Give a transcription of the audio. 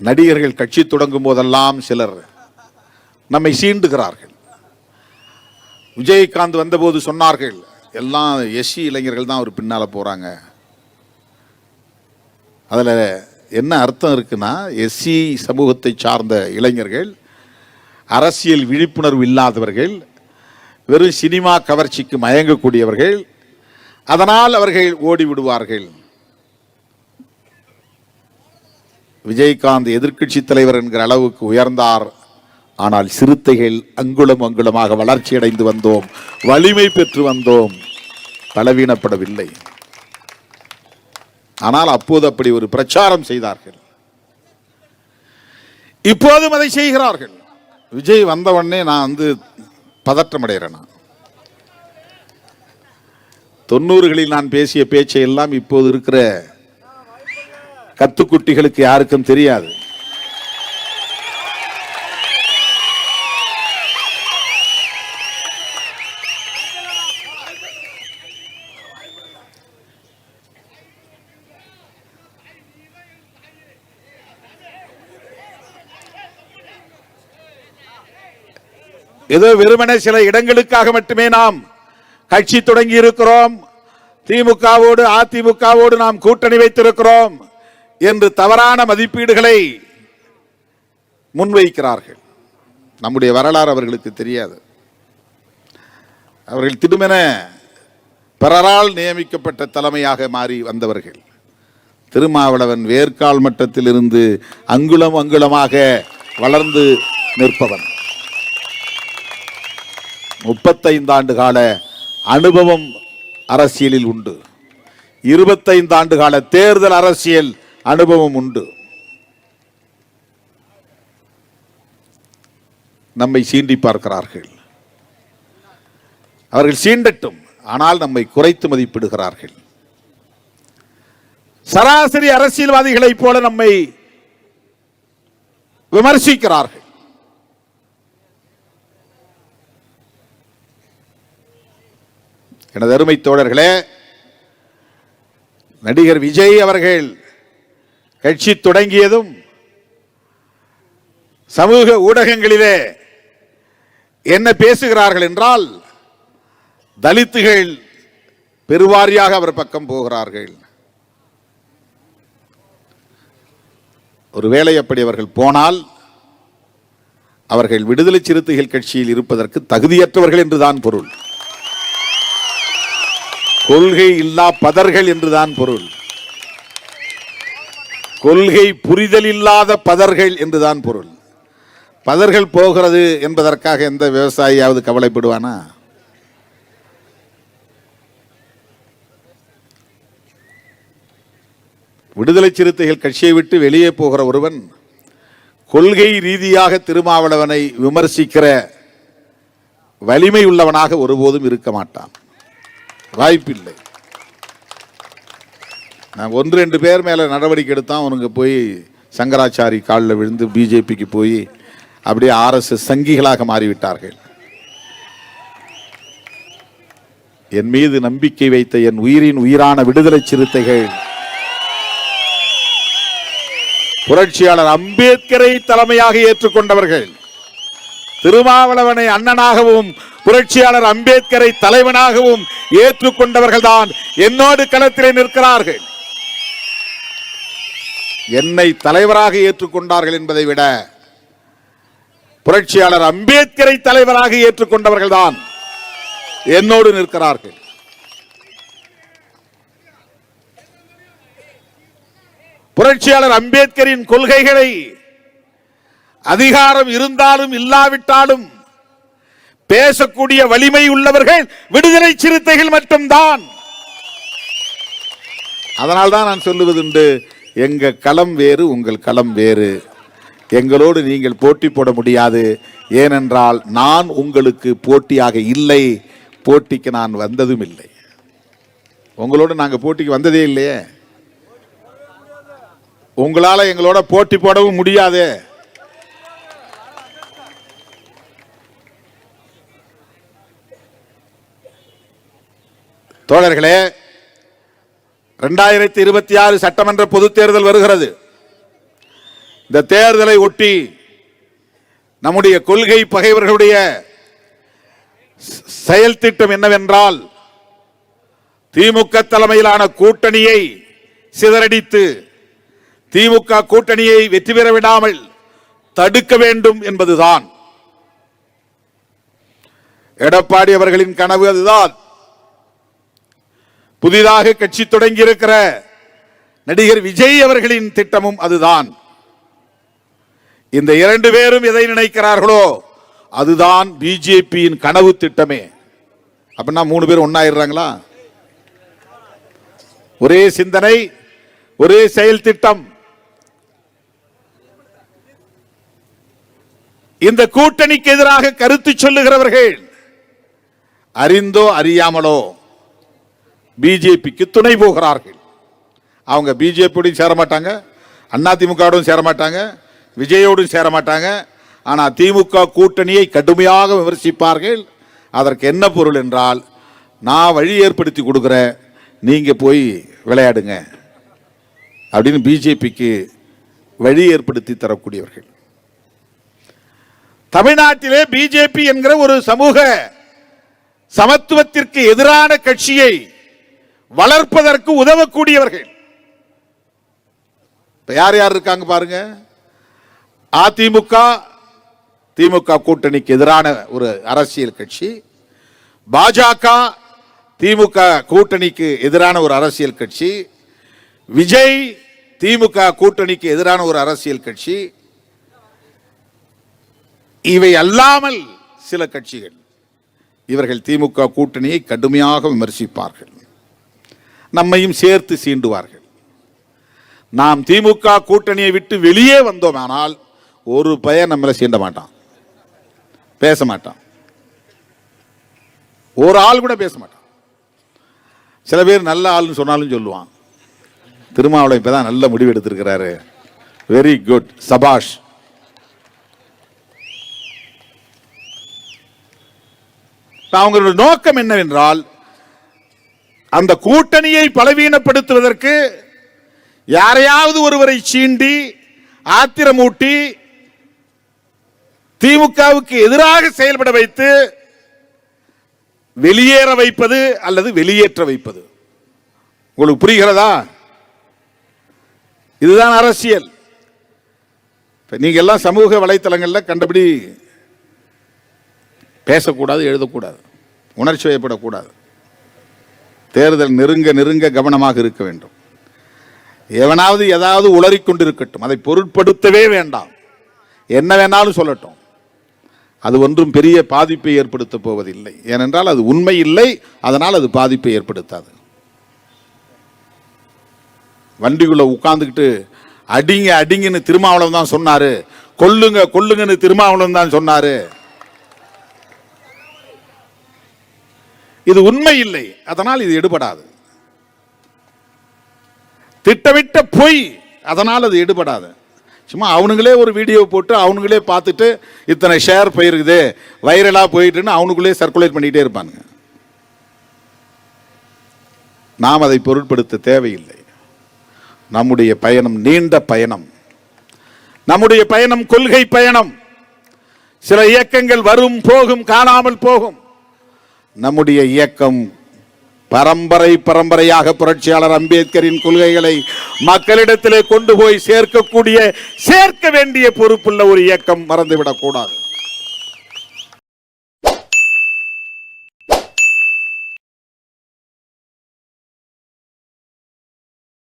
நடிகர்கள் கட்சி தொடங்கும் போதெல்லாம் சிலர் நம்மை சீண்டுகிறார்கள். விஜயகாந்த் வந்தபோது சொன்னார்கள் எல்லாம் எஸ்சி இளைஞர்கள் தான் அவர் பின்னால் போகிறாங்க அதில் என்ன அர்த்தம் இருக்குன்னா எஸ்சி சமூகத்தை சார்ந்த இளைஞர்கள் அரசியல் விழிப்புணர்வு இல்லாதவர்கள் வெறும் சினிமா கவர்ச்சிக்கு மயங்கக்கூடியவர்கள் அதனால் அவர்கள் ஓடி விஜயகாந்த் எதிர்க்கட்சி தலைவர் என்கிற அளவுக்கு உயர்ந்தார். ஆனால் சிறுத்தைகள் அங்குலம் அங்குலமாக வளர்ச்சி அடைந்து வந்தோம். வலிமை பெற்று வந்தோம். பலவீனப்படவில்லை. ஆனால் அப்போது அப்படி ஒரு பிரச்சாரம் செய்தார்கள். இப்போதும் அதை செய்கிறார்கள். விஜய் வந்தவொடனே நான் வந்து பதற்றம் அடைகிறேன் தொண்ணூறுகளில் நான் பேசிய பேச்சை எல்லாம் இப்போது இருக்கிற கத்துக்குட்டிகளுக்கு யாருக்கும் தெரியாது. ஏதோ வெறுமனே சில இடங்களுக்காக மட்டுமே நாம் கட்சி தொடங்கி இருக்கிறோம் திமுகவோடு அதிமுகவோடு நாம் கூட்டணி வைத்திருக்கிறோம். என்று தவறான மதிப்பீடுகளை முன்வைக்கிறார்கள். நம்முடைய வரலாறு அவர்களுக்கு தெரியாது. அவர்கள் திடுமென பிறரால் நியமிக்கப்பட்ட தலைமையாக மாறி வந்தவர்கள். திருமாவளவன் வேர்க்கால் மட்டத்திலிருந்து அங்குலம் அங்குலமாக வளர்ந்து நிற்பவன். முப்பத்தைந்து ஆண்டு கால அனுபவம் அரசியலில் உண்டு. இருபத்தைந்து ஆண்டு கால தேர்தல் அரசியல் அனுபவம் உண்டு. நம்மை சீண்டி பார்க்கிறார்கள். அவர்கள் சீண்டட்டும் ஆனால் நம்மை குறைத்து மதிப்பிடுகிறார்கள். சராசரி அரசியல்வாதிகளைப் போல நம்மை விமர்சிக்கிறார்கள். எனது அருமை தோழர்களே நடிகர் விஜய் அவர்கள் கட்சி தொடங்கியதும் சமூக ஊடகங்களிலே என்ன பேசுகிறார்கள் என்றால் தலித்துகள் பெருவாரியாக அவர் பக்கம் போகிறார்கள். ஒருவேளை அப்படி அவர்கள் போனால் அவர்கள் விடுதலை சிறுத்தைகள் கட்சியில் இருப்பதற்கு தகுதியற்றவர்கள் என்றுதான் பொருள். கொள்கை இல்லா பதர்கள் என்றுதான் பொருள். கொள்கை புரிதல் இல்லாத பதர்கள் என்றுதான் பொருள். பதர்கள் போகிறது என்பதற்காக எந்த விவசாயியாவது கவலைப்படுவானா? விடுதலை சிறுத்தைகள் கட்சியை விட்டு வெளியே போகிற ஒருவன் கொள்கை ரீதியாக திருமாவளவனை விமர்சிக்கிற வலிமை உள்ளவனாக ஒருபோதும் இருக்க மாட்டான். வாய்ப்பில்லை. நான் ஒன்று ரெண்டு பேர் மேலே நடவடிக்கை எடுத்தான். அவனுங்க போய் சங்கராச்சாரி காலில் விழுந்து பிஜேபிக்கு போய் அப்படியே ஆர்எஸ்எஸ் சங்கிகளாக மாறிவிட்டார்கள். என் மீது நம்பிக்கை வைத்த என் உயிரின் உயிரான விடுதலை சிறுத்தைகள் புரட்சியாளர் அம்பேத்கரை தலைமையாக ஏற்றுக்கொண்டவர்கள் திருமாவளவனை அண்ணனாகவும் புரட்சியாளர் அம்பேத்கரை தலைவனாகவும் ஏற்றுக்கொண்டவர்கள் தான் என்னோடு களத்திலே நிற்கிறார்கள். என்னை தலைவராக ஏற்றுக்கொண்டார்கள் என்பதை விட புரட்சியாளர் அம்பேத்கரை தலைவராக ஏற்றுக்கொண்டவர்கள் தான் என்னோடு நிற்கிறார்கள். புரட்சியாளர் அம்பேத்கரின் கொள்கைகளை அதிகாரம் இருந்தாலும் இல்லாவிட்டாலும் பேசக்கூடிய வலிமை உள்ளவர்கள் விடுதலை சிறுத்தைகள் மட்டும்தான். அதனால்தான் நான் சொல்லுவதுண்டு எங்க களம் வேறு உங்கள் களம் வேறு. எங்களோடு நீங்கள் போட்டி போட முடியாது. ஏனென்றால் நான் உங்களுக்கு போட்டியாக இல்லை. போட்டிக்கு நான் வந்ததும் இல்லை. உங்களோடு நாங்க போட்டிக்கு வந்ததே இல்லையே. உங்களால எங்களோட போட்டி போடவும் முடியாது. தோழர்களே ரெண்டாயிரத்தி இருபத்தி ஆறு சட்டமன்ற பொது தேர்தல் வருகிறது. இந்த தேர்தலை ஒட்டி நம்முடைய கொள்கை பகைவர்களுடைய செயல் திட்டம் என்னவென்றால் திமுக தலைமையிலான கூட்டணியை சிதறடித்து திமுக கூட்டணியை வெற்றி பெற விடாமல் தடுக்க வேண்டும் என்பதுதான். எடப்பாடி அவர்களின் கனவு அதுதான். புதிதாக கட்சி தொடங்கி இருக்கிற நடிகர் விஜய் அவர்களின் திட்டமும் அதுதான். இந்த இரண்டு பேரும் எதை நினைக்கிறார்களோ அதுதான் பிஜேபியின் கனவு திட்டமே. அப்படின்னா மூணு பேரும் ஒன்னாயிடுறாங்களா? ஒரே சிந்தனை ஒரே செயல் திட்டம். இந்த கூட்டணிக்கு எதிராக கருத்து சொல்லுகிறவர்கள் அறிந்தோ அறியாமலோ பிஜேபிக்கு துணை போகிறார்கள். அவங்க பிஜேபியோடையும் சேர மாட்டாங்க அண்ணா திமுகவோடும் சேர மாட்டாங்க விஜயோடும் சேர மாட்டாங்க ஆனால் திமுக கூட்டணியை கடுமையாக விமர்சிப்பார்கள். அதற்கு என்ன பொருள் என்றால் நான் வழி ஏற்படுத்தி கொடுக்குறேன் நீங்கள் போய் விளையாடுங்க அப்படின்னு பிஜேபிக்கு வழி ஏற்படுத்தி தரக்கூடியவர்கள். தமிழ்நாட்டிலே பிஜேபி என்கிற ஒரு சமூக சமத்துவத்திற்கு எதிரான கட்சியை வளர்ப்பதற்கு உதவக்கூடியவர்கள். யார் யார் இருக்காங்க பாருங்க. அதிமுக திமுக கூட்டணிக்கு எதிரான ஒரு அரசியல் கட்சி. பாஜக திமுக கூட்டணிக்கு எதிரான ஒரு அரசியல் கட்சி. விஜய் திமுக கூட்டணிக்கு எதிரான ஒரு அரசியல் கட்சி. இவை அல்லாமல் சில கட்சிகள். இவர்கள் திமுக கூட்டணியை கடுமையாக விமர்சிப்பார்கள். நம்மையும் சேர்த்து சீண்டுவார்கள். நாம் திமுக கூட்டணியை விட்டு வெளியே வந்தோமானால் ஒரு பையன் நம்மளை சீண்ட மாட்டான். பேச மாட்டான். ஒரு ஆள் கூட பேச மாட்டான். சில பேர் நல்ல ஆள்னு சொன்னாலும் சொல்லுவான். திருமாவளவன் இப்பதான் நல்ல முடிவு எடுத்திருக்கிறாரு. வெரி குட் சபாஷ். அவங்களோட நோக்கம் என்னவென்றால் அந்த கூட்டணியை பலவீனப்படுத்துவதற்கு யாரையாவது ஒருவரை சீண்டி ஆத்திரமூட்டி திமுகவுக்கு எதிராக செயல்பட வைத்து வெளியேற வைப்பது அல்லது வெளியேற்ற வைப்பது. உங்களுக்கு புரிகிறதா? இதுதான் அரசியல். நீங்க எல்லாம் சமூக வலைத்தளங்களில் கண்டபடி பேசக்கூடாது எழுதக்கூடாது உணர்ச்சி வயப்படக்கூடாது தேர்தல் நெருங்க நெருங்க கவனமாக இருக்க வேண்டும். எவனாவது ஏதாவது உளறிக்கொண்டிருக்கட்டும் அதை பொருட்படுத்தவே வேண்டாம். என்ன வேணாலும் சொல்லட்டும். அது ஒன்றும் பெரிய பாதிப்பை ஏற்படுத்த போவதில்லை. ஏனென்றால் அது உண்மை இல்லை. அதனால் அது பாதிப்பை ஏற்படுத்தாது. வண்டிக்குள்ளே உட்காந்துக்கிட்டு அடிங்க அடிங்கன்னு திருமாவளவன் தான் சொன்னார். கொல்லுங்க கொல்லுங்கன்னு திருமாவளவன் தான் சொன்னார். இது உண்மை இல்லை. அதனால் இது எடுபடாது. திட்டமிட்ட பொய் அதனால் அது எடுபடாது. சும்மா அவனுங்களே ஒரு வீடியோ போட்டு அவனுங்களே பார்த்துட்டு இத்தனை ஷேர் போயிருக்குது வைரலாக போயிட்டுன்னு அவனுக்குள்ளே சர்க்குலேட் பண்ணிட்டே இருப்பானுங்க. நாம் அதை பொருட்படுத்த தேவையில்லை. நம்முடைய பயணம் நீண்ட பயணம். நம்முடைய பயணம் கொள்கை பயணம். சில இயக்கங்கள் வரும் போகும் காணாமல் போகும். நம்முடைய இயக்கம் பரம்பரை பரம்பரையாக புரட்சியாளர் அம்பேத்கரின் கொள்கைகளை மக்களிடத்திலே கொண்டு போய் சேர்க்கக்கூடிய சேர்க்க வேண்டிய பொறுப்புள்ள ஒரு இயக்கம் மறந்துவிடக்கூடாது கூடாது.